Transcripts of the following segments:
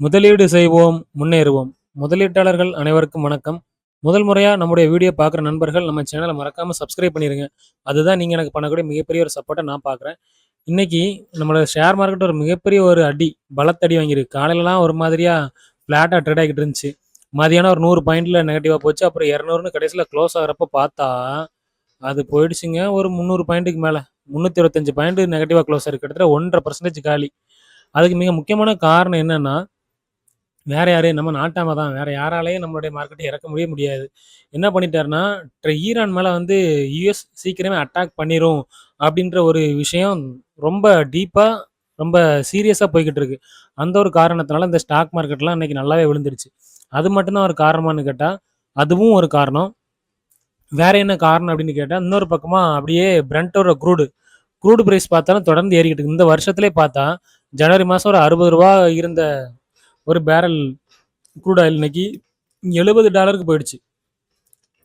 முதலீடு செய்வோம் முன்னேறுவோம். முதலீட்டாளர்கள் அனைவருக்கும் வணக்கம். முதல் முறையாக நம்முடைய வீடியோ பார்க்குற நண்பர்கள் நம்ம சேனலை மறக்காமல் சப்ஸ்கிரைப் பண்ணிடுங்க அதுதான் நீங்கள் எனக்கு பண்ணக்கூடிய மிகப்பெரிய ஒரு சப்போர்ட்டை நான் பார்க்குறேன். இன்றைக்கி நம்மளோட ஷேர் மார்க்கெட் ஒரு மிகப்பெரிய ஒரு அடி பலத்தடி வாங்கியிருக்கு. காலையிலலாம் ஒரு மாதிரியாக ஃப்ளாட்டாக ட்ரேட் ஆகிட்டு இருந்துச்சு. மதியானம் ஒரு நூறு பாயிண்டில் நெகட்டிவாக போச்சு. அப்புறம் இரநூறுன்னு கடைசியில் க்ளோஸ் ஆகிறப்ப பார்த்தா அது போயிடுச்சுங்க. ஒரு முந்நூறு பாயிண்ட்டுக்கு மேலே. முந்நூற்றி இருபத்தஞ்சு பாயிண்ட் நெகட்டிவாக க்ளோஸ் ஆயிருக்கு. கிட்டத்தட்ட ஒன்றரை பர்சன்டேஜ் காலி. அதுக்கு மிக முக்கியமான காரணம் என்னென்னா வேற யாரு நம்ம நாட்டாம தான். வேற யாராலையும் நம்மளுடைய மார்க்கெட்டை இறக்க முடிய முடியாது. என்ன பண்ணிட்டாருன்னா ஈரான் மேல வந்து யூஎஸ் சீக்கிரமே அட்டாக் பண்ணிரும் அப்படின்ற ஒரு விஷயம் ரொம்ப டீப்பா ரொம்ப சீரியஸா போய்கிட்டு இருக்கு. அந்த ஒரு காரணத்தினால இந்த ஸ்டாக் மார்க்கெட்லாம் இன்னைக்கு நல்லாவே விழுந்துருச்சு. அது மட்டும்தான் ஒரு காரணமான்னு கேட்டா அதுவும் ஒரு காரணம். வேற என்ன காரணம் அப்படின்னு கேட்டால் இன்னொரு பக்கமாக அப்படியே பிரண்டோட க்ரூடு க்ரூடு ப்ரைஸ் பார்த்தாலும் தொடர்ந்து ஏறிக்கிட்டு இருக்கு. இந்த வருஷத்துலேயே பார்த்தா ஜனவரி மாதம் ஒரு அறுபது ரூபா இருந்த ஒரு பேரல் க்ரூட் ஆயில் இன்னைக்கு எழுபது டாலருக்கு போயிடுச்சு.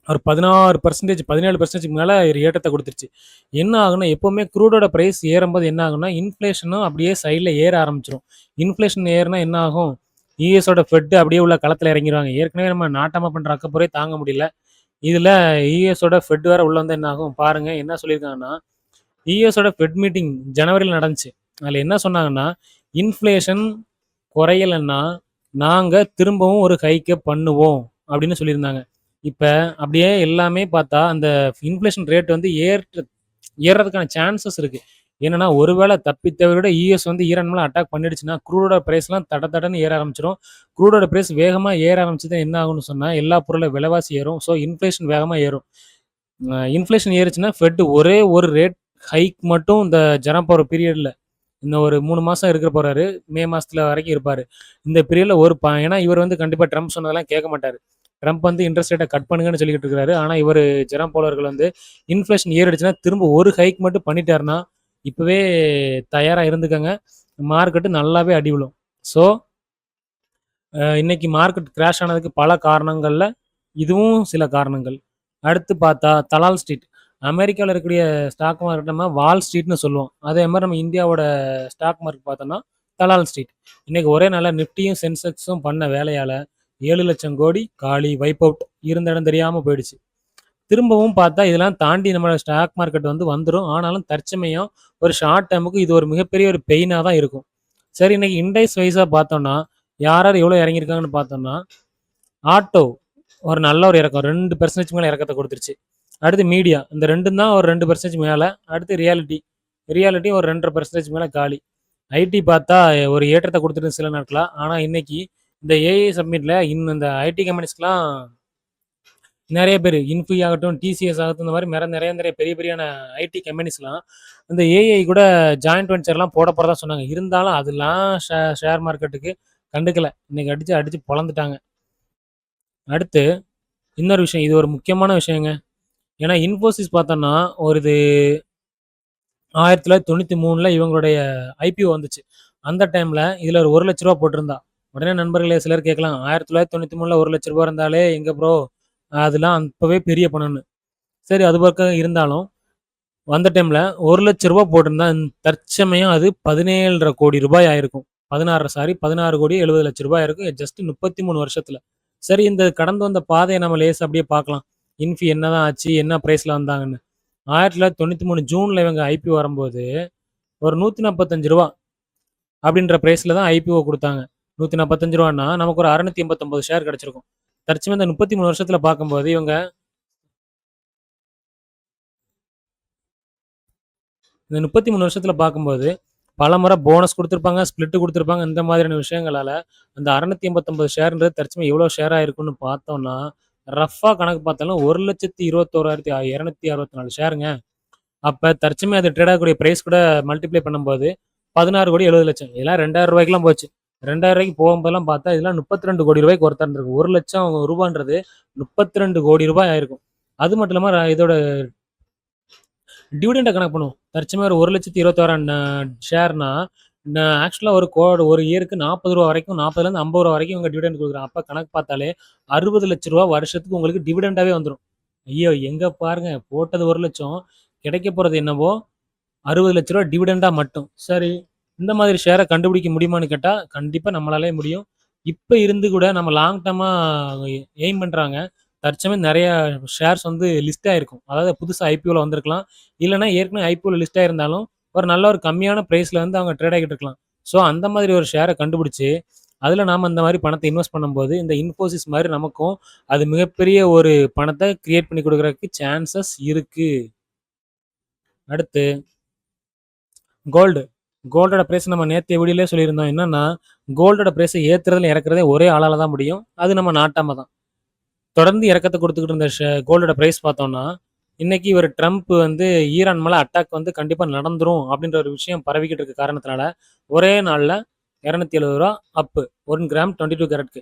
ஒரு பதினாறு பர்சன்டேஜ் பதினேழு பர்சன்டேஜ் மேலே ஒரு ஏற்றத்தை கொடுத்துருச்சு. என்ன ஆகுனா எப்போவுமே க்ரூடோட ப்ரைஸ் ஏறும்போது என்ன ஆகுனா இன்ஃப்ளேஷனும் அப்படியே சைடில் ஏற ஆரம்பிச்சிடும் இன்ஃப்ளேஷன் ஏறுனா என்ன ஆகும்? யூஎஸோட ஃபெட்டு அப்படியே உள்ள களத்தில் இறங்கிடுவாங்க ஏற்கனவே நம்ம நாட்டமாக பண்ணுற அக்கப்புறே தாங்க முடியல. இதில் யூஎஸோட ஃபெட் வேறு உள்ள வந்து என்ன ஆகும்? பாருங்கள் என்ன சொல்லியிருக்காங்கன்னா யூஎஸோட ஃபெட் மீட்டிங் ஜனவரியில் நடந்துச்சு. அதில் என்ன சொன்னாங்கன்னா இன்ஃப்ளேஷன் குறையலைன்னா நாங்கள் திரும்பவும் ஒரு ஹைக்கை பண்ணுவோம் அப்படின்னு சொல்லியிருந்தாங்க. இப்போ அப்படியே எல்லாமே பார்த்தா அந்த இன்ஃப்ளேஷன் ரேட் வந்து ஏற்ற ஏறுறதுக்கான சான்சஸ் இருக்குது என்னன்னா ஒருவேளை தப்பித்தவரோட யூஎஸ் வந்து ஈரான் மேலே அட்டாக் பண்ணிடுச்சுன்னா க்ரூடோட ப்ரைஸ்லாம் தட தடன்னு ஏற ஆரம்பிச்சிடும் குரூடோட ப்ரைஸ் வேகமாக ஏற ஆரம்பிச்சது என்ன ஆகும்னு சொன்னால் எல்லா பொருளை விலைவாசி ஏறும். ஸோ இன்ஃப்ளேஷன் வேகமாக ஏறும். இன்ஃப்ளேஷன் ஏறுச்சுன்னா ஃபெட் ஒரே ஒரு ரேட் ஹைக் மட்டும் இந்த ஜனப்போகிற பீரியடில் இந்த ஒரு மூணு மாதம் இருக்கிற போகிறாரு மே மாதத்தில் வரைக்கும் இருப்பார். இந்த பீரியடில் ஒரு ப ஏன்னா இவர் வந்து கண்டிப்பாக ட்ரம்ப் சொன்னதெல்லாம் கேட்க மாட்டார். ட்ரம்ப் வந்து இன்ட்ரெஸ்ட் ரேட்டை கட் பண்ணுங்கன்னு சொல்லிக்கிட்டு இருக்காரு. ஆனால் இவர் ஜெரம் போலர்கள் வந்து இன்ஃப்ளேஷன் ஏறிடுச்சுன்னா திரும்ப ஒரு ஹைக் மட்டும் பண்ணிட்டாருன்னா இப்போவே தயாராக இருந்துக்கங்க. மார்க்கெட்டு நல்லாவே அடி விழும். ஸோ இன்னைக்கு மார்க்கெட் கிராஷ் ஆனதுக்கு பல காரணங்களில் இதுவும் சில காரணங்கள். அடுத்து பார்த்தா தலால் ஸ்ட்ரீட் அமெரிக்காவில் இருக்கக்கூடிய ஸ்டாக் மார்க்கெட் நம்ம வால் ஸ்ட்ரீட்னு சொல்லுவோம். அதே மாதிரி நம்ம இந்தியாவோட ஸ்டாக் மார்க்கெட் பார்த்தோம்னா தலால் ஸ்ட்ரீட் இன்றைக்கி ஒரே நாளில் நிஃப்டியும் சென்செக்ஸும் பண்ண வேலையால் ஏழு லட்சம் கோடி காலி வைப் அவுட் இருந்த இடம் தெரியாமல் போயிடுச்சு. திரும்பவும் பார்த்தா இதெல்லாம் தாண்டி நம்மளோட ஸ்டாக் மார்க்கெட் வந்து வந்துடும் ஆனாலும் தற்சமயம் ஒரு ஷார்ட் டைமுக்கு இது ஒரு மிகப்பெரிய ஒரு பெயினாக தான் இருக்கும். சரி இன்னைக்கு இண்டைஸ் வைஸாக பார்த்தோம்னா யார் யார் எவ்வளோ இறங்கியிருக்காங்கன்னு பார்த்தோம்னா ஆட்டோ ஒரு நல்ல ஒரு இறக்கம். ரெண்டு பெர்சன்டேஜ் மேலே இறக்கத்தை கொடுத்துருச்சு. அடுத்து மீடியா இந்த ரெண்டும் தான் ஒரு ரெண்டு பர்சன்டேஜ் மேலே. அடுத்து ரியாலிட்டி ரியாலிட்டி ஒரு ரெண்டரை பர்சன்டேஜ் மேலே காலி. ஐடி பார்த்தா ஒரு ஏற்றத்தை கொடுத்துட்டு சில நாட்களாக ஆனால் இன்னைக்கு இந்த ஏஐ சப்மிட்டில் இன்னும் இந்த ஐடி கம்பெனிஸ்க்குலாம் நிறைய பேர் இன்ஃபி ஆகட்டும் டிசிஎஸ் ஆகட்டும் இந்த மாதிரி நிறைய நிறைய நிறைய பெரிய பெரியான ஐடி கம்பெனிஸ்லாம் இந்த ஏஐ கூட ஜாயிண்ட் வெஞ்சர்லாம் போட போகிறதா சொன்னாங்க. இருந்தாலும் அதெல்லாம் ஷே ஷேர் மார்க்கெட்டுக்கு கண்டுக்கல. இன்னைக்கு அடித்து அடித்து பொழந்துட்டாங்க. அடுத்து இன்னொரு விஷயம். இது ஒரு முக்கியமான விஷயங்க. ஏன்னா இன்ஃபோசிஸ் பார்த்தோன்னா ஒரு இது ஆயிரத்தி தொள்ளாயிரத்தி தொண்ணூற்றி மூணில் இவங்களுடைய ஐபிஓ வந்துச்சு. அந்த டைமில் இதில் ஒரு ஒரு லட்ச ரூபா போட்டிருந்தா. உடனே நண்பர்களே சிலர் கேட்கலாம் ஆயிரத்தி தொள்ளாயிரத்தி தொண்ணூற்றி மூணில் ஒரு லட்ச ரூபா இருந்தாலே எங்கே ப்ரோ அதெல்லாம் அப்போவே பெரிய பணம்னு. சரி அது பக்கம் இருந்தாலும் வந்த டைமில் ஒரு லட்ச ரூபா போட்டிருந்தா தற்சமயம் அது பதினேழரை கோடி ரூபாய் ஆயிருக்கும். பதினாறு சாரி பதினாறு கோடி எழுபது லட்ச ரூபாய் இருக்கும் ஜஸ்ட் முப்பத்தி மூணு வருஷத்தில். சரி இந்த கடந்து வந்த பாதையை நம்ம லேஸ் அப்படியே பார்க்கலாம். இன்ஃபி என்னதான் ஆச்சு என்ன ப்ரைஸில் வந்தாங்கன்னு. ஆயிரத்தி தொள்ளாயிரத்தி தொண்ணூற்றி மூணு ஜூனில் இவங்க ஐபிஓ வரும்போது ஒரு நூற்றி நாற்பத்தஞ்சு ரூபா அப்படின்ற ப்ரைஸில் தான் ஐபிஓ கொடுத்தாங்க. நூற்றி நாற்பத்தஞ்சு ரூபான்னா நமக்கு ஒரு அறுநூத்தி எண்பத்தொம்பது ஷேர் கிடச்சிருக்கும். தற்சமே இந்த முப்பத்தி மூணு வருஷத்தில் பார்க்கும்போது இவங்க இந்த முப்பத்தி மூணு வருஷத்தில் பார்க்கும்போது பல முறை போனஸ் கொடுத்துருப்பாங்க ஸ்பிளிட்டு கொடுத்துருப்பாங்க இந்த மாதிரியான விஷயங்களால் அந்த அறுநூத்தி எண்பத்தொம்பது ஷேர்ன்றது தற்சமயம் எவ்வளோ ஷேர் ஆயிருக்குன்னு பார்த்தோம்னா ரஃபாக கணக்கு பார்த்தாலும் ஒரு லட்சத்தி இருபத்தோராயிரத்தி இரநூத்தி அறுபத்தி நாலு ஷேருங்க அப்போ தற்சமே அது ட்ரேட் ஆகக்கூடிய ப்ரைஸ் கூட மல்டிப்ளை பண்ணும்போது பதினாறு கோடி எழுபது லட்சம். இதெல்லாம் ரெண்டாயிரம் ரூபாய்க்குலாம் போச்சு. ரெண்டாயிரம் ரூபாய்க்கு போகும்போதெல்லாம் பார்த்தா இதெல்லாம் முப்பத்தி ரெண்டு கோடி ரூபாய்க்கு ஒருத்தர் இருந்திருக்கு ஒரு லட்சம் ரூபான்றது முப்பத்தி ரெண்டு கோடி ரூபாய் ஆயிருக்கும். அது மட்டும் இல்லாமல் இதோட டிவிடெண்டை கணக்கு பண்ணுவோம். தற்சமே ஒரு ஒரு லட்சத்தி இருபத்தோராயிரம் ஷேர்னா ஆக்சுவலாக ஒரு கோ ஒரு இயருக்கு நாற்பது ரூபா வரைக்கும் நாற்பதுலேருந்து ஐம்பது ரூபா வரைக்கும் இவங்க டிவிடெண்ட் கொடுக்குறாங்க. அப்போ கணக்கு பார்த்தாலே அறுபது லட்ச ரூபா வருஷத்துக்கு உங்களுக்கு டிவிடெண்டாகவே வந்துடும் ஐயோ எங்கே பாருங்க போட்டது ஒரு லட்சம் கிடைக்க போகிறது என்னவோ அறுபது லட்ச ரூபா டிவிடெண்டாக மட்டும். சரி இந்த மாதிரி ஷேரை கண்டுபிடிக்க முடியுமான்னு கேட்டால் கண்டிப்பாக நம்மளாலே முடியும். இப்போ இருந்து கூட நம்ம லாங் டேர்மாக எய்ம் பண்ணுறாங்க தற்சமயம் நிறைய ஷேர்ஸ் வந்து லிஸ்ட் ஆயிருக்கும். அதாவது புதுசாக ஐபிஓவில் வந்திருக்கலாம். இல்லைனா ஏற்கனவே ஐபிஓவில் லிஸ்ட் ஆயிருந்தாலும், ஒரு நல்ல ஒரு கம்மியான ப்ரைஸில் வந்து அவங்க ட்ரேட் ஆகிட்டு இருக்கலாம். ஸோ அந்த மாதிரி ஒரு ஷேரை கண்டுபிடிச்சி அதில் நாம் இந்த மாதிரி பணத்தை இன்வெஸ்ட் பண்ணும்போது, இந்த இன்ஃபோசிஸ் மாதிரி நமக்கும் அது மிகப்பெரிய ஒரு பணத்தை கிரியேட் பண்ணி கொடுக்குறதுக்கு சான்சஸ் இருக்குது அடுத்து கோல்டு. கோல்டோட ப்ரைஸ் நம்ம நேற்று வீடியோலே சொல்லியிருந்தோம். என்னென்னா கோல்டோட ப்ரைஸை ஏற்றுறதில் இறக்குறதே ஒரே ஆளால தான் முடியும். அது நம்ம நாட்டாம தான். தொடர்ந்து இறக்கத்த கொடுத்துக்கிட்டு இருந்த கோல்டோட ப்ரைஸ் பார்த்தோம்னா, இன்னைக்கு இவர் ட்ரம்ப் வந்து ஈரான் மேலே அட்டாக் வந்து கண்டிப்பாக நடந்துரும் அப்படின்ற ஒரு விஷயம் பரவிக்கிட்டு இருக்க காரணத்தினால, ஒரே நாளில் இரநூத்தி எழுபது ரூபா அப்பு. One gram 22 கேரட்க்கு.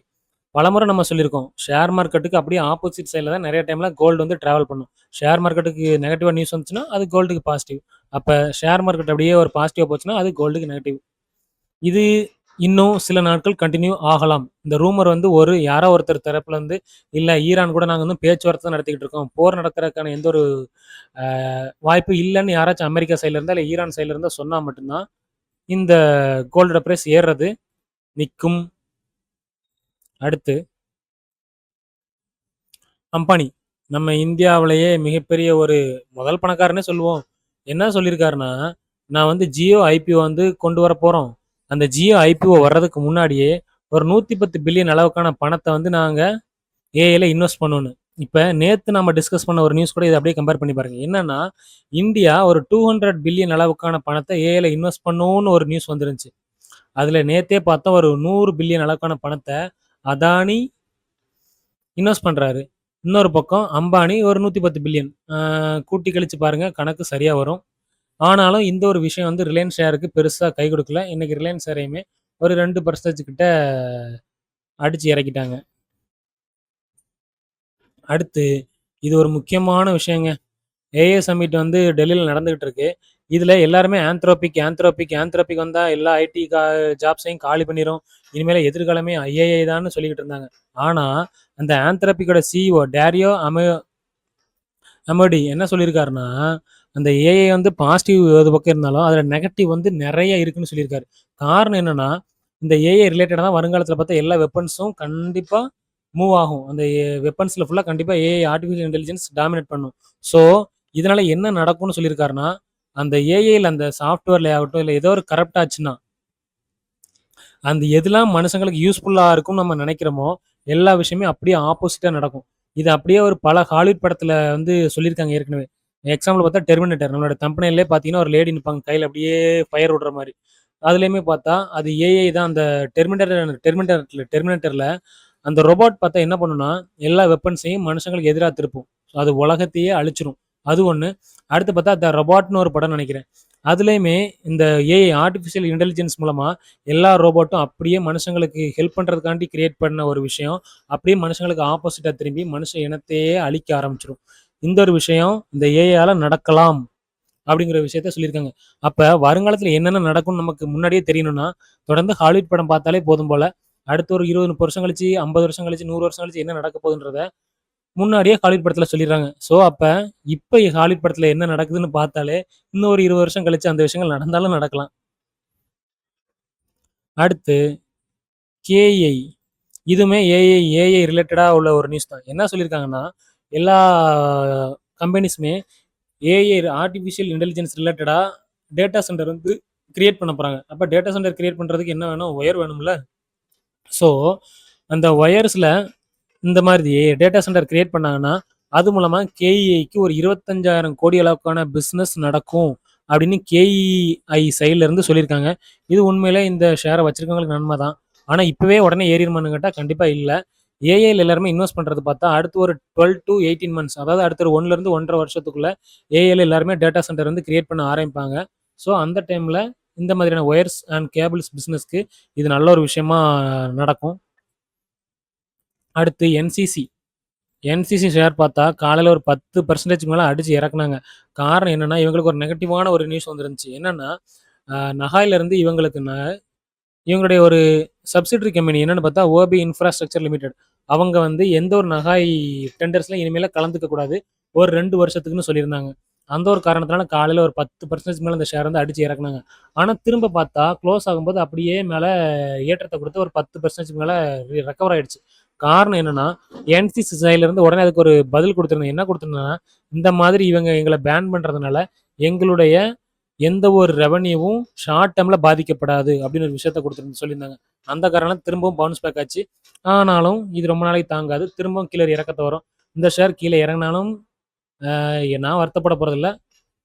பலமுறை நம்ம சொல்லியிருக்கோம். ஷேர் மார்க்கெட்டுக்கு அப்படியே ஆப்போசிட் சைடில் தான் நிறைய டைமில் கோல்டு வந்து ட்ராவல் பண்ணும். ஷேர் மார்க்கெட்டுக்கு நெகட்டிவாக நியூஸ் வந்துச்சுன்னா, அது கோல்டுக்கு பாசிட்டிவ். அப்போ ஷேர் மார்க்கெட் அப்படியே ஒரு பாசிட்டிவாக போச்சுன்னா, அது கோல்டுக்கு நெகட்டிவ். இது இன்னும் சில நாட்கள் கண்டினியூ ஆகலாம். இந்த ரூமர் வந்து ஒரு யாரோ ஒருத்தர் தரப்புல இருந்து, ஈரான் கூட நாங்கள் வந்து பேச்சுவார்த்தை நடத்திக்கிட்டு இருக்கோம். போர் நடக்கிறதுக்கான எந்த ஒரு வாய்ப்பு இல்லைன்னு யாராச்சும் அமெரிக்கா சைட்ல இல்லை ஈரான் சைட்ல சொன்னால் சொன்னா இந்த கோல்டோட ப்ரைஸ் ஏறுறது நிற்கும் அடுத்து அம்பானி. நம்ம இந்தியாவிலேயே மிகப்பெரிய ஒரு முதல் பணக்காரனே சொல்லுவோம். என்ன சொல்லியிருக்காருன்னா, நான் வந்து ஜியோ ஐபிஓ வந்து கொண்டு வர போகிறோம் அந்த ஜியோ ஐபிஓ வர்றதுக்கு முன்னாடியே ஒரு 110 பில்லியன் அளவுக்கான பணத்தை வந்து நாங்கள் ஏஐயில் இன்வெஸ்ட் பண்ணணும் இப்போ நேற்று நம்ம டிஸ்கஸ் பண்ண ஒரு நியூஸ் கூட இதை அப்படியே கம்பேர் பண்ணி பாருங்க. என்னன்னா, இந்தியா ஒரு 200 பில்லியன் அளவுக்கான பணத்தை ஏஐயில் இன்வெஸ்ட் பண்ணணும்னு ஒரு நியூஸ் வந்துருந்துச்சு. அதில் நேற்றே பார்த்தோம் ஒரு நூறு பில்லியன் அளவுக்கான பணத்தை அதானி இன்வெஸ்ட் பண்ணுறாரு இன்னொரு பக்கம் அம்பானி ஒரு 110 பில்லியன். கூட்டி கழிச்சு பாருங்கள் கணக்கு சரியாக வரும். ஆனாலும் இந்த ஒரு விஷயம் வந்து ரிலையன்ஸ் ஷேருக்கு பெருசாக கை கொடுக்கல இன்னைக்கு ரிலையன்ஸ் ஷேரையுமே ஒரு ரெண்டு பர்சன்டேஜ் கிட்ட அடித்து இறக்கிட்டாங்க. அடுத்து இது ஒரு முக்கியமான விஷயங்க. ஏஏ சம்மிட் வந்து டெல்லியில் நடந்துகிட்டு இருக்கு. இதில் எல்லாருமே ஆந்த்ரோபிக், ஆந்த்ரோபிக், ஆந்த்ரோபிக் வந்தால் எல்லா ஐடி கா ஜாப்ஸையும் காலி பண்ணிடும் இனிமேல் எதிர்காலமே ஐஏஐ தான் சொல்லிக்கிட்டு இருந்தாங்க. ஆனால் அந்த ஆந்த்ரோபிக்கோட சிஇஓ டேரியோ அமோ அமோடி என்ன சொல்லியிருக்காருன்னா, அந்த ஏஐ வந்து பாசிட்டிவ் ஒரு பக்கம் இருந்தாலும், அதில் நெகட்டிவ் வந்து நிறைய இருக்குன்னு சொல்லியிருக்காரு. காரணம் என்னன்னா, இந்த ஏஐ ரிலேட்டடாக தான் வருங்காலத்தில் பார்த்தா எல்லா வெப்பன்ஸும் கண்டிப்பாக மூவ் ஆகும். அந்த வெப்பன்ஸில் ஃபுல்லாக கண்டிப்பாக ஏஐ ஆர்டிஃபிஷியல் இன்டெலிஜென்ஸ் டாமினேட் பண்ணும். ஸோ, இதனால் என்ன நடக்கும்னு சொல்லியிருக்காருன்னா, அந்த ஏஐயில் அந்த சாஃப்ட்வேர்ல ஆகட்டும், இல்லை ஏதோ ஒரு கரப்ட் ஆச்சுன்னா அந்த எதெல்லாம் மனுஷங்களுக்கு யூஸ்ஃபுல்லாக இருக்கும்னு நம்ம நினைக்கிறோமோ எல்லா விஷயமே அப்படியே ஆப்போசிட்டாக நடக்கும். இது அப்படியே ஒரு பல ஹாலிவுட் படத்தில் வந்து சொல்லியிருக்காங்க ஏற்கனவே. எக்ஸாம்பிள் பார்த்தா டெர்மினேட்டர். நம்மளோட தம்பனேல்லே பார்த்தீங்கன்னா, ஒரு லேடி நிற்பாங்க கையில் அப்படியே ஃபயர் விடுற மாதிரி. அதுலேயுமே பார்த்தா, அது ஏஐ தான். அந்த டெர்மினேட்டர் டெர்மினேட்டர் டெர்மினேட்டரில் அந்த ரோபோட் பார்த்தா என்ன பண்ணும்னா, எல்லா வெப்பன்ஸையும் மனுஷங்களுக்கு எதிராக திருப்பும். அது உலகத்தையே அழிச்சிரும். அது ஒன்று அடுத்து பார்த்தா த ரோபாட்னு ஒரு படம் நினைக்கிறேன். அதுலேயுமே இந்த ஏஐ ஆர்டிஃபிஷியல் இன்டெலிஜென்ஸ் மூலமாக எல்லா ரோபோட்டும் அப்படியே மனுஷங்களுக்கு ஹெல்ப் பண்ணுறதுக்காண்டி கிரியேட் பண்ண ஒரு விஷயம், அப்படியே மனுஷங்களுக்கு ஆப்போசிட்டாக திரும்பி மனுஷ இனத்தையே அழிக்க ஆரம்பிச்சிடும் இந்த ஒரு விஷயம் இந்த ஏஐயால நடக்கலாம். அப்படிங்கிற விஷயத்த சொல்லியிருக்காங்க. அப்ப வருங்காலத்துல என்னென்ன நடக்கும்னு நமக்கு முன்னாடியே தெரியணும்னா, தொடர்ந்து ஹாலிவுட் படம் பார்த்தாலே போதும் போல. அடுத்து ஒரு 20, 30 வருஷம் கழிச்சு, 50 வருஷம் கழிச்சு, நூறு வருஷம் கழிச்சு என்ன நடக்க போகுதுன்றத முன்னாடியே ஹாலிவுட் படத்துல சொல்லிடுறாங்க. ஸோ, அப்ப இப்ப ஹாலிவுட் படத்துல என்ன நடக்குதுன்னு பார்த்தாலே, இன்னும் ஒரு 20 வருஷம் கழிச்சு அந்த விஷயங்கள் நடந்தாலும் நடக்கலாம். அடுத்து கேஐ. இதுவுமே ஏஐ ஏஐ ரிலேட்டடா உள்ள ஒரு நியூஸ் தான். என்ன சொல்லியிருக்காங்கன்னா, எல்லா கம்பெனிஸுமே ஏஐ ஆர்டிஃபிஷியல் இன்டெலிஜென்ஸ் ரிலேட்டடாக டேட்டா சென்டர் வந்து கிரியேட் பண்ண போகிறாங்க அப்போ டேட்டா சென்டர் கிரியேட் பண்ணுறதுக்கு என்ன வேணும்? ஒயர் வேணும்ல. ஸோ, அந்த ஒயர்ஸில் இந்த மாதிரி டேட்டா சென்டர் கிரியேட் பண்ணாங்கன்னா, அது மூலமாக கேஇஐக்கு ஒரு 25,000 கோடி அளவுக்கான பிஸ்னஸ் நடக்கும். அப்படின்னு கேஇஐ சைட்லேருந்து சொல்லியிருக்காங்க. இது உண்மையிலே இந்த ஷேரை வச்சுருக்கவங்களுக்கு நன்மை தான். ஆனால் இப்போவே உடனே ஏறிருமான்னு கேட்டால் கண்டிப்பாக இல்லை ஏஐல எல்லாருமே இன்வெஸ்ட் பண்ணுறது பார்த்தா, அடுத்து ஒரு 12-18 மந்த்ஸ் அதாவது அடுத்த ஒரு 1லருந்து 1 1/2 வருஷத்துக்குள்ள ஏஐல எல்லாருமே டேட்டா சென்டர் வந்து கிரியேட் பண்ண ஆரம்பிப்பாங்க. ஸோ, அந்த டைமில் இந்த மாதிரியான ஒயர்ஸ் அண்ட் கேபிள்ஸ் பிஸ்னஸ்க்கு இது நல்ல ஒரு விஷயமா நடக்கும். அடுத்து என்சிசி. என்சிசி ஷேர் பார்த்தா காலையில் ஒரு பத்து பர்சன்டேஜ் மேலே அடித்து இறக்குனாங்க. காரணம் என்னென்னா இவங்களுக்கு ஒரு நெகட்டிவான ஒரு நியூஸ் வந்துருந்துச்சு. என்னென்னா நகாயிலிருந்து இவங்களுக்கு ந இவங்களுடைய ஒரு சப்சிடரி கம்பெனி என்னென்னு பார்த்தா, ஓபி இன்ஃப்ராஸ்ட்ரக்சர் லிமிடெட். அவங்க வந்து எந்த ஒரு நகாய் டெண்டர்ஸ்லாம் இனிமேல் கலந்துக்க கூடாது. ஒரு ரெண்டு வருஷத்துக்குன்னு சொல்லியிருந்தாங்க. அந்த ஒரு காரணத்தினால காலையில் ஒரு பத்து பர்சன்டேஜ் மேலே அந்த ஷேர் வந்து அடிச்சு இறக்குனாங்க. ஆனால் திரும்ப பார்த்தா க்ளோஸ் ஆகும்போது அப்படியே மேலே ஏற்றத்தை கொடுத்து ஒரு பத்து பர்சன்டேஜ் மேலே ரெக்கவர் ஆயிடுச்சு. காரணம் என்னன்னா, என்சிசி சைட்லருந்து உடனே அதுக்கு ஒரு பதில் கொடுத்துருந்தேன் என்ன கொடுத்துருந்தேன்னா இந்த மாதிரி இவங்க எங்களை பேன் பண்ணுறதுனால எங்களுடைய எந்த ஒரு ரெவன்யூவும் ஷார்ட் டைமில் பாதிக்கப்படாது அப்படின்னு ஒரு விஷயத்த கொடுத்துருந்து சொல்லியிருந்தாங்க. அந்த காரணம் திரும்பவும் பவுன்ஸ் பேக் ஆச்சு. ஆனாலும் இது ரொம்ப நாளைக்கு தாங்காது. திரும்பவும் கீழே இறக்கத்த வரும். இந்த ஷேர் கீழே இறங்குனாலும் நான் வருத்தப்பட போகிறதில்ல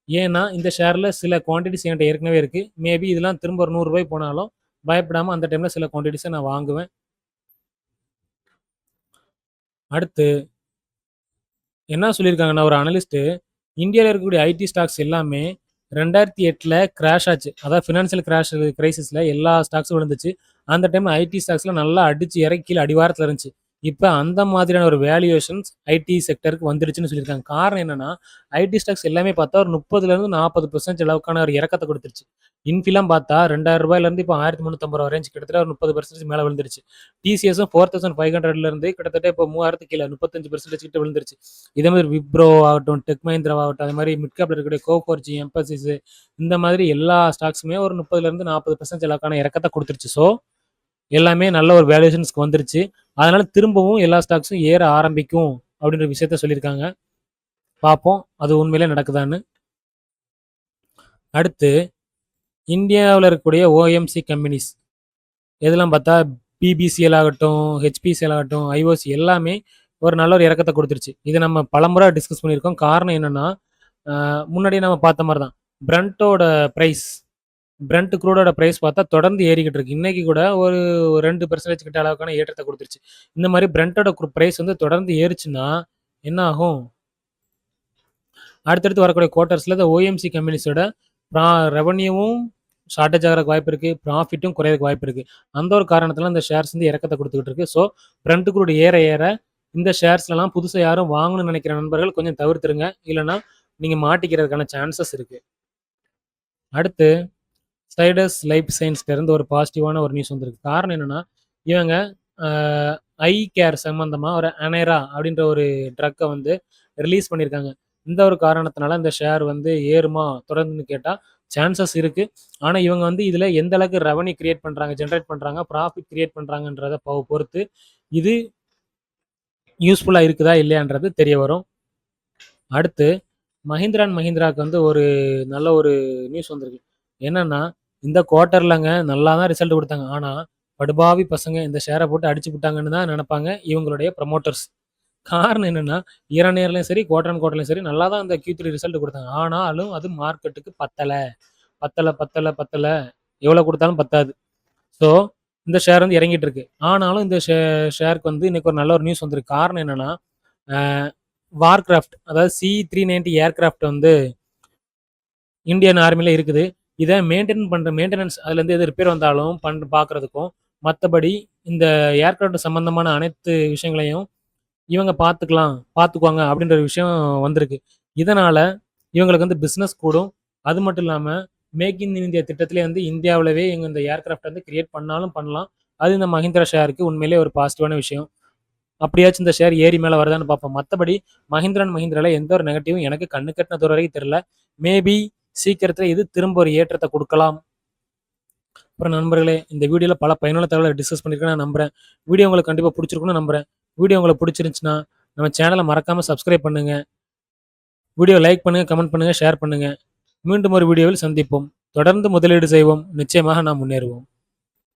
ஏன்னா, இந்த ஷேரில் சில குவான்டிட்டிஸ் என்கிட்ட ஏற்கனவே இருக்குது மேபி இதெல்லாம் திரும்ப ஒரு ரூ. 100 போனாலும் பயப்படாமல் அந்த டைமில் சில குவான்டிட்டிஸை நான் வாங்குவேன். அடுத்து என்ன சொல்லியிருக்காங்கன்னா, ஒரு அனலிஸ்ட்டு இந்தியாவில் இருக்கக்கூடிய ஐடி ஸ்டாக்ஸ் எல்லாமே 2008ல கிராஷ் ஆச்சு. அதாவது ஃபினான்ஷியல் கிராஷ் கிரைசிஸில் எல்லா ஸ்டாக்ஸும் விழுந்துச்சு. அந்த டைம் ஐடி ஸ்டாக்ஸ்லாம் நல்லா அடிச்சு இறக்கி கீழே அடிவாரத்தில் இருந்துச்சு. இப்போ அந்த மாதிரியான ஒரு வேல்யூவேஷன்ஸ் ஐடி செக்டருக்கு வந்துடுச்சுன்னு சொல்லியிருக்காங்க. காரணம் என்னன்னா, ஐடி ஸ்டாக்ஸ் எல்லாமே பார்த்தா ஒரு 30லேருந்து 40% அளவுக்கான ஒரு இறக்கத்தை கொடுத்துருச்சு இன்ஃபிலாம் பார்த்தா ரெண்டாயிரம் ரூபாயிலேருந்து இப்போ ஆயிரத்தி முந்நூற்றம்பது ரூபா ரேஞ்ச் கிட்டத்தட்ட ஒரு முப்பது பெர்சன்டேஜ் மேலே விழுந்துருச்சு. டிசிஎஸும் 4500லேருந்து கிட்டத்தட்ட இப்போ மூவாயிரத்து கீழே முப்பத்தஞ்சு பெர்சன்டேஜ் கிட்ட விழுந்துருச்சு. இதே மாதிரி விப்ரோ ஆகட்டும், டெக் மஹிந்திரா ஆகட்டும், அதே மாதிரி மிட் இருக்கக்கூடிய கோஃபோர்ஜி, எம்பசிஸ் இந்த மாதிரி எல்லா ஸ்டாக்ஸுமே ஒரு 30லேருந்து 40% அளவுக்கான இறக்கத்தை கொடுத்துருச்சு ஸோ, எல்லாமே நல்ல ஒரு வேல்யூவேஷன்ஸ்க்கு வந்துருச்சு. அதனால திரும்பவும் எல்லா ஸ்டாக்ஸும் ஏற ஆரம்பிக்கும் அப்படின்ற விஷயத்த சொல்லியிருக்காங்க. பார்ப்போம். அது உண்மையிலே நடக்குதான்னு. அடுத்து இந்தியாவில் இருக்கக்கூடிய ஓஎம்சி கம்பெனிஸ். இதெல்லாம் பார்த்தா பிபிசிஎல் ஆகட்டும், ஹெச்பிசிஎல் ஆகட்டும், ஐஓசி எல்லாமே ஒரு நல்ல ஒரு இறக்கத்தை கொடுத்துருச்சு இதை நம்ம பலமுறை டிஸ்கஸ் பண்ணியிருக்கோம். காரணம் என்னென்னா முன்னாடியே நம்ம பார்த்த மாதிரி தான். பிரண்டோட ப்ரைஸ் பிரண்ட் குரூடோட ப்ரைஸ் பார்த்தா தொடர்ந்து ஏறிக்கிட்டு இருக்கு. இன்னைக்கு கூட ஒரு ரெண்டு பெர்சன்டேஜ் கிட்ட அளவுக்கான ஏற்றத்தை கொடுத்துருச்சு இந்த மாதிரி பிரண்டோட ப்ரைஸ் பிரைஸ் வந்து தொடர்ந்து ஏறிச்சுன்னா என்ன ஆகும்? அடுத்தடுத்து வரக்கூடிய குவார்ட்டர்ஸில் இந்த ஓஎம்சி கம்பெனிஸோட ப்ரா ரெவன்யூவும் ஷார்ட்டேஜ் ஆகிறதுக்கு வாய்ப்பு இருக்குது ப்ராஃபிட்டும் குறையறக்கு வாய்ப்பு இருக்குது அந்த ஒரு காரணத்தில் இந்த ஷேர்ஸ் வந்து இறக்கத்தை கொடுத்துக்கிட்டு இருக்கு. ஸோ, பிரண்ட் குரூட் ஏற ஏற இந்த ஷேர்ஸ்லலாம் புதுசாக யாரும் வாங்கணும்னு நினைக்கிற நண்பர்கள் கொஞ்சம் தவிர்த்துருங்க. இல்லைன்னா நீங்கள் மாட்டிக்கிறதுக்கான சான்சஸ் இருக்குது அடுத்து ஸ்டைடஸ் லைஃப் சயின்ஸ்லேருந்து ஒரு பாசிட்டிவான ஒரு நியூஸ் வந்திருக்கு. காரணம் என்னென்னா இவங்க ஐ கேர் சம்மந்தமாக ஒரு அனேரா அப்படின்ற ஒரு ட்ரக்கை வந்து ரிலீஸ் பண்ணியிருக்காங்க. இந்த ஒரு காரணத்தினால இந்த ஷேர் வந்து ஏறுமா தொடர்ந்துன்னு கேட்டால் சான்சஸ் இருக்கு. ஆனால் இவங்க வந்து இதில் எந்த அளவுக்கு ரெவன்யூ கிரியேட் பண்ணுறாங்க ஜென்ரேட் பண்ணுறாங்க ப்ராஃபிட் கிரியேட் பண்ணுறாங்கன்றதை பொ பொறுத்து இது யூஸ்ஃபுல்லாக இருக்குதா இல்லையான்றது தெரிய வரும். அடுத்து மஹிந்திரா அண்ட் மஹிந்திராவுக்கு வந்து ஒரு நல்ல ஒரு நியூஸ் வந்திருக்கு. என்னன்னா, இந்த குவார்ட்டர்லங்க நல்லா தான் ரிசல்ட் கொடுத்தாங்க ஆனால் படுபாவி பசங்க இந்த ஷேரை போட்டு அடிச்சு விட்டாங்கன்னு தான் நினைப்பாங்க இவங்களுடைய ப்ரமோட்டர்ஸ். காரணம் என்னென்னா இயர் ஆன் சரி, குவார்டர் ஆன் சரி நல்லா தான் இந்த Q3 ரிசல்ட் கொடுத்தாங்க ஆனாலும் அது மார்க்கெட்டுக்கு பத்தலை பத்தலை பத்தலை பத்தலை எவ்வளோ கொடுத்தாலும் பத்தாது. ஸோ, இந்த ஷேர் வந்து இறங்கிட்டு இருக்கு. ஆனாலும் இந்த ஷே ஷேருக்கு வந்து இன்னைக்கு ஒரு நல்ல ஒரு நியூஸ் வந்திருக்கு. காரணம் என்னென்னா வார்கிராஃப்ட் அதாவது சி390 ஏர்கிராஃப்ட் வந்து இந்தியன் ஆர்மியில் இருக்குது. இதை மெயின்டைன் பண்ணுற மெயின்டெனன்ஸ் அதுலேருந்து எது ரிப்பேர் வந்தாலும் பண் பார்க்கறதுக்கும், மற்றபடி இந்த ஏர்கிராஃப்ட் சம்மந்தமான அனைத்து விஷயங்களையும் இவங்க பார்த்துக்கலாம், பார்த்துக்குவாங்க அப்படின்ற ஒரு விஷயம் வந்திருக்கு. இதனால் இவங்களுக்கு வந்து பிஸ்னஸ் கூடும். அது மட்டும் இல்லாமல் மேக் இன் இந்தியா திட்டத்திலே வந்து இந்தியாவிலவே இவங்க இந்த ஏர்க்ராஃப்ட் வந்து கிரியேட் பண்ணாலும் பண்ணலாம். அது இந்த மஹிந்திரா ஷேருக்கு உண்மையிலேயே ஒரு பாசிட்டிவான விஷயம். அப்படியாச்சும் இந்த ஷேர் ஏறி மேலே வருதான்னு பார்ப்போம். மற்றபடி மஹிந்திரா அண்ட் மஹிந்திரால எந்த ஒரு நெகட்டிவும் எனக்கு கண்ணு கட்டின தூரம் வரைக்கும் தெரியல. மேபி சீக்கிரத்தில் இது திரும்ப ஒரு ஏற்றத்தை கொடுக்கலாம் அப்புறம் நண்பர்களே, இந்த வீடியோவில் பல பயனுள்ள தகவலை டிஸ்கஸ் பண்ணியிருக்கேன்னு நான் நம்புகிறேன் வீடியோ உங்களுக்கு கண்டிப்பாக பிடிச்சிருக்குன்னு நம்புகிறேன் வீடியோ உங்களுக்கு பிடிச்சிருந்துச்சுன்னா நம்ம சேனலை மறக்காமல் சப்ஸ்கிரைப் பண்ணுங்கள் வீடியோ லைக் பண்ணுங்கள் கமெண்ட் பண்ணுங்கள் ஷேர் பண்ணுங்கள் மீண்டும் ஒரு வீடியோவில் சந்திப்போம். தொடர்ந்து முதலீடு செய்வோம். நிச்சயமாக நாம் முன்னேறுவோம்.